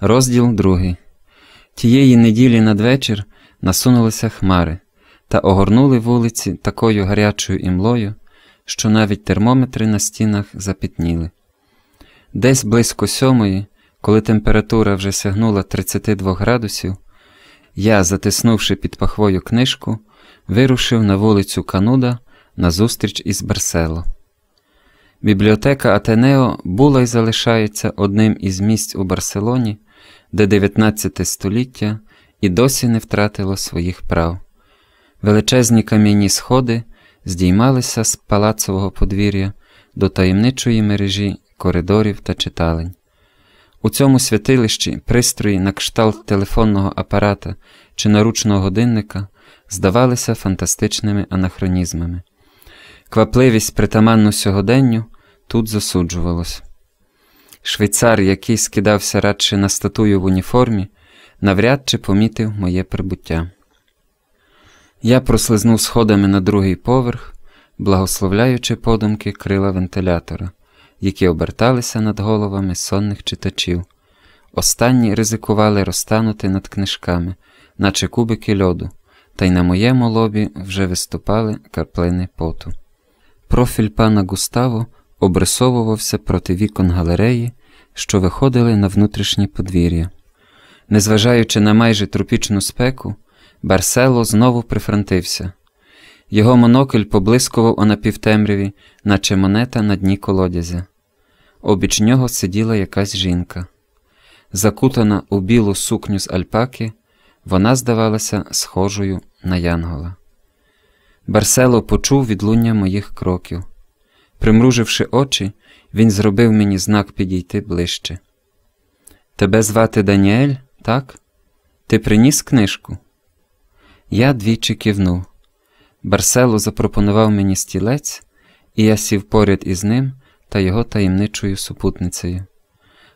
Розділ другий. Тієї неділі надвечір насунулися хмари та огорнули вулиці такою гарячою імлою, що навіть термометри на стінах запітніли. Десь близько сьомої, коли температура вже сягнула 32 градусів, я, затиснувши під пахвою книжку, вирушив на вулицю Кануда на зустріч із Барсело. Бібліотека Атенео була і залишається одним із місць у Барселоні, де 19 століття і досі не втратило своїх прав. Величезні кам'яні сходи здіймалися з палацового подвір'я до таємничої мережі коридорів та читалень. У цьому святилищі пристрої на кшталт телефонного апарата чи наручного годинника здавалися фантастичними анахронізмами. Квапливість притаманну сьогоденню тут засуджувалось. Швейцар, який скидався радше на статую в уніформі, навряд чи помітив моє прибуття. Я прослизнув сходами на другий поверх, благословляючи подумки крила вентилятора, які оберталися над головами сонних читачів. Останні ризикували розтанути над книжками, наче кубики льоду, та й на моєму лобі вже виступали краплини поту. Профіль пана Густаво обрисовувався проти вікон галереї, що виходили на внутрішнє подвір'я. Незважаючи на майже тропічну спеку, Барсело знову прифронтився. Його монокль поблискував у напівтемряві, наче монета на дні колодязя. Обіч нього сиділа якась жінка. Закутана у білу сукню з альпаки, вона здавалася схожою на янгола. Барсело почув відлуння моїх кроків. Примруживши очі, він зробив мені знак підійти ближче. Тебе звати Даніель, так? Ти приніс книжку? Я двічі кивнув. Барсело запропонував мені стілець, і я сів поряд із ним та його таємничою супутницею.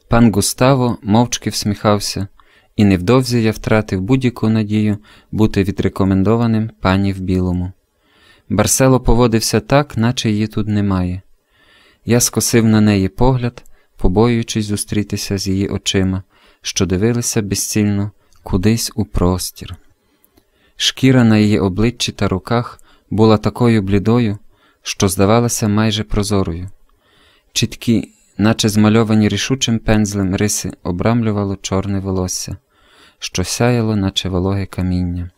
Пан Густаво мовчки всміхався, і невдовзі я втратив будь-яку надію бути відрекомендованим пані в білому. Барсело поводився так, наче її тут немає. Я скосив на неї погляд, побоюючись зустрітися з її очима, що дивилися безцільно кудись у простір. Шкіра на її обличчі та руках була такою блідою, що здавалася майже прозорою. Чіткі, наче змальовані рішучим пензлем риси, обрамлювало чорне волосся, що сяяло, наче вологе каміння.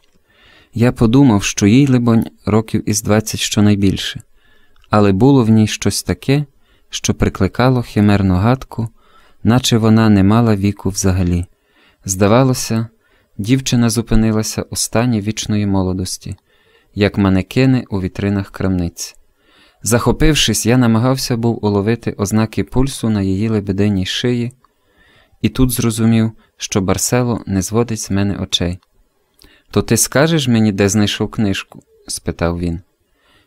Я подумав, що їй, либонь, років із двадцять щонайбільше, але було в ній щось таке, що прикликало химерну гадку, наче вона не мала віку взагалі. Здавалося, дівчина зупинилася у стані вічної молодості, як манекени у вітринах крамниць. Захопившись, я намагався був уловити ознаки пульсу на її лебединій шиї, і тут зрозумів, що Барсело не зводить з мене очей. То ти скажеш мені, де знайшов книжку? спитав він.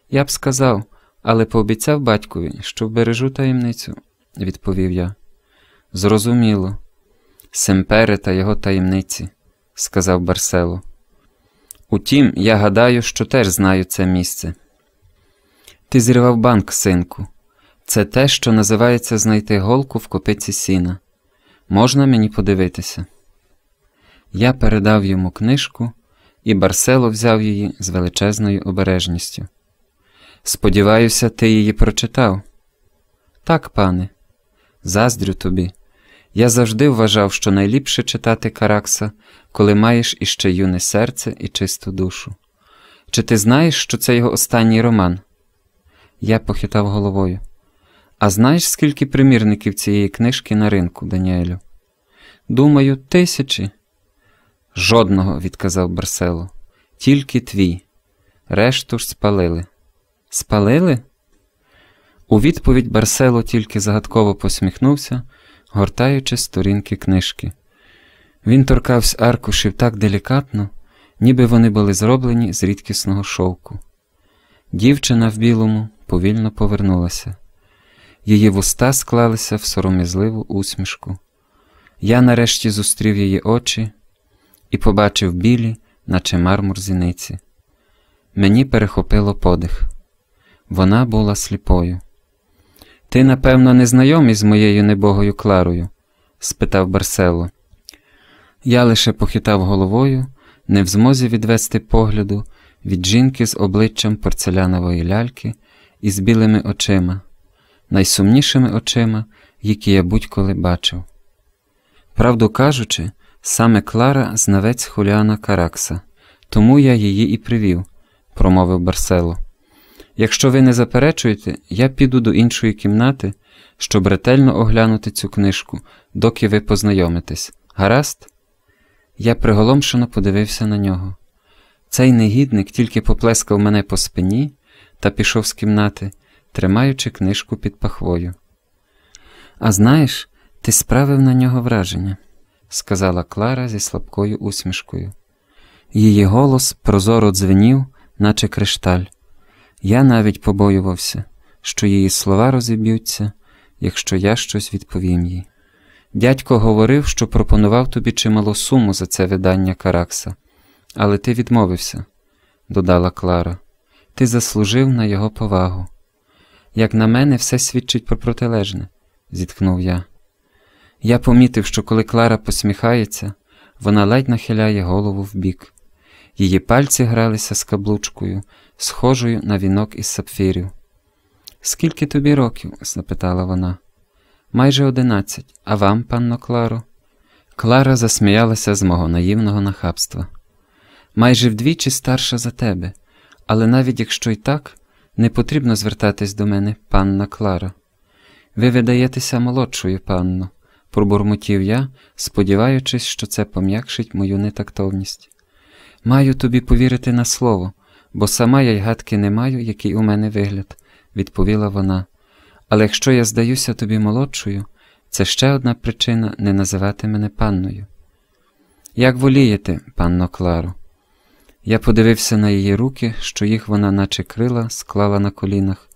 Я б сказав, але пообіцяв батькові, що вбережу таємницю, відповів я. Зрозуміло. Семпере та його таємниці, сказав Барсело. Утім, я гадаю, що теж знаю це місце. Ти зірвав банк, синку. Це те, що називається знайти голку в копиці сіна. Можна мені подивитися? Я передав йому книжку, і Барсело взяв її з величезною обережністю. Сподіваюся, ти її прочитав. Так, пане, заздрю тобі. Я завжди вважав, що найліпше читати Каракса, коли маєш іще юне серце і чисту душу. Чи ти знаєш, що це його останній роман? Я похитав головою. А знаєш, скільки примірників цієї книжки на ринку, Даніелю? Думаю, тисячі. Жодного, відказав Барсело. Тільки твій. Решту ж спалили. Спалили? У відповідь Барсело тільки загадково посміхнувся, гортаючи сторінки книжки. Він торкався аркушів так делікатно, ніби вони були зроблені з рідкісного шовку. Дівчина в білому повільно повернулася. Її вуста склалися в сором'язливу усмішку. Я нарешті зустрів її очі і побачив білі, наче мармур зіниці. Мені перехопило подих. Вона була сліпою. Ти, напевно, не знайомий з моєю небогою Кларою? спитав Барсело. Я лише похитав головою, не в змозі відвести погляду від жінки з обличчям порцелянової ляльки і з білими очима, найсумнішими очима, які я будь-коли бачив. Правду кажучи, саме Клара знавець Хуліана Каракса, тому я її і привів, промовив Барсело. Якщо ви не заперечуєте, я піду до іншої кімнати, щоб ретельно оглянути цю книжку, доки ви познайомитесь. Гаразд? Я приголомшено подивився на нього. Цей негідник тільки поплескав мене по спині та пішов з кімнати, тримаючи книжку під пахвою. А знаєш, ти справив на нього враження, сказала Клара зі слабкою усмішкою. Її голос прозоро дзвенів, наче кришталь. Я навіть побоювався, що її слова розіб'ються, якщо я щось відповім їй. Дядько говорив, що пропонував тобі чималу суму за це видання Каракса, але ти відмовився, додала Клара. Ти заслужив на його повагу. Як на мене, все свідчить про протилежне, зітхнув я. Я помітив, що коли Клара посміхається, вона ледь нахиляє голову вбік. Її пальці гралися з каблучкою, схожою на вінок із сапфірів. Скільки тобі років? запитала вона. Майже одинадцять, а вам, панно Кларо? Клара засміялася з мого наївного нахабства. Майже вдвічі старша за тебе, але навіть якщо й так, не потрібно звертатись до мене, панна Клара. Ви видаєтеся молодшою, панно, пробурмотів я, сподіваючись, що це пом'якшить мою нетактовність. Маю тобі повірити на слово, бо сама я й гадки не маю, який у мене вигляд, відповіла вона. Але якщо я здаюся тобі молодшою, це ще одна причина не називати мене панною. Як волієте, панно Кларо? Я подивився на її руки, що їх вона, наче крила, склала на колінах,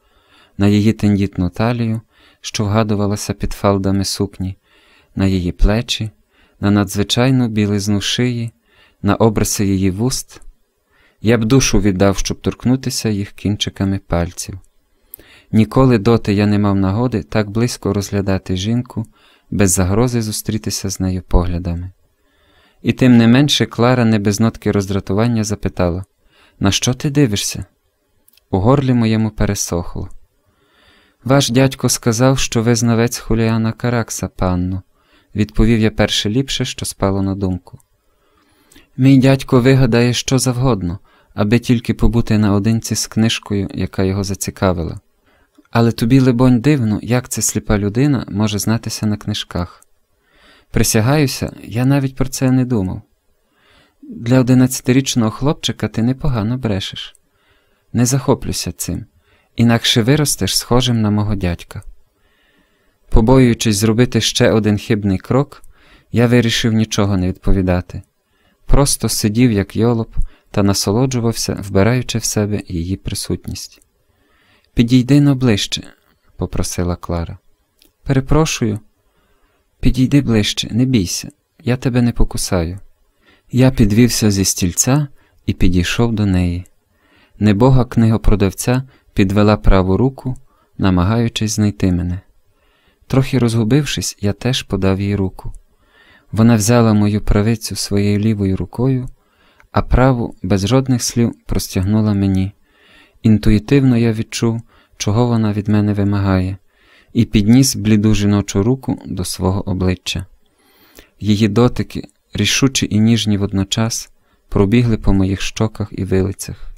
на її тендітну талію, що вгадувалася під фалдами сукні, на її плечі, на надзвичайну білизну шиї, на обриси її вуст. Я б душу віддав, щоб торкнутися їх кінчиками пальців. Ніколи доти я не мав нагоди так близько розглядати жінку, без загрози зустрітися з нею поглядами. І тим не менше Клара не без нотки роздратування запитала На що ти дивишся? У горлі моєму пересохло. Ваш дядько сказав, що ви знавець Хуліана Каракса, панно, відповів я перше ліпше, що спало на думку. Мій дядько вигадає що завгодно, аби тільки побути наодинці з книжкою, яка його зацікавила. Але тобі, либонь, дивно, як ця сліпа людина може знатися на книжках. Присягаюся, я навіть про це не думав. Для одинадцятирічного хлопчика ти непогано брешеш. Не захоплюся цим, інакше виростеш схожим на мого дядька. Побоюючись зробити ще один хибний крок, я вирішив нічого не відповідати. Просто сидів, як йолоп, та насолоджувався, вбираючи в себе її присутність. Підійди но ближче, попросила Клара. Перепрошую, підійди ближче, не бійся, я тебе не покусаю. Я підвівся зі стільця і підійшов до неї. Небога книгопродавця підвела праву руку, намагаючись знайти мене. Трохи розгубившись, я теж подав їй руку. Вона взяла мою правицю своєю лівою рукою, а праву без жодних слів простягнула мені. Інтуїтивно я відчув, чого вона від мене вимагає, і підніс бліду жіночу руку до свого обличчя. Її дотики, рішучі і ніжні водночас, пробігли по моїх щоках і вилицях.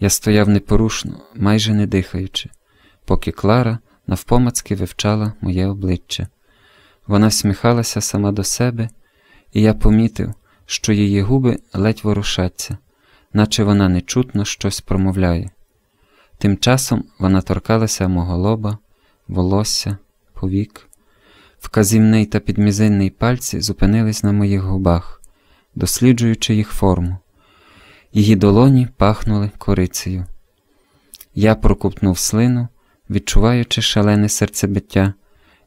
Я стояв непорушно, майже не дихаючи, поки Клара навпомацки вивчала моє обличчя. Вона всміхалася сама до себе, і я помітив, що її губи ледь ворушаться, наче вона нечутно щось промовляє. Тим часом вона торкалася мого лоба, волосся, повік. Вказівний та підмізинний пальці зупинились на моїх губах, досліджуючи їх форму. Її долоні пахнули корицею. Я прокупнув слину, відчуваючи шалене серцебиття,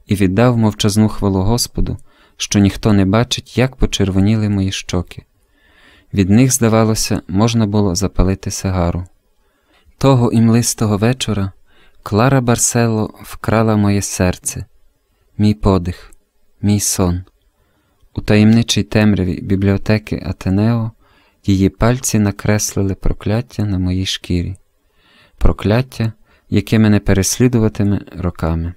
і віддав мовчазну хвалу Господу, що ніхто не бачить, як почервоніли мої щоки. Від них, здавалося, можна було запалити сигару. Того імлистого вечора Клара Барсело вкрала моє серце, мій подих, мій сон. У таємничій темряві бібліотеки Атенео її пальці накреслили прокляття на моїй шкірі, прокляття, яке мене переслідуватиме роками.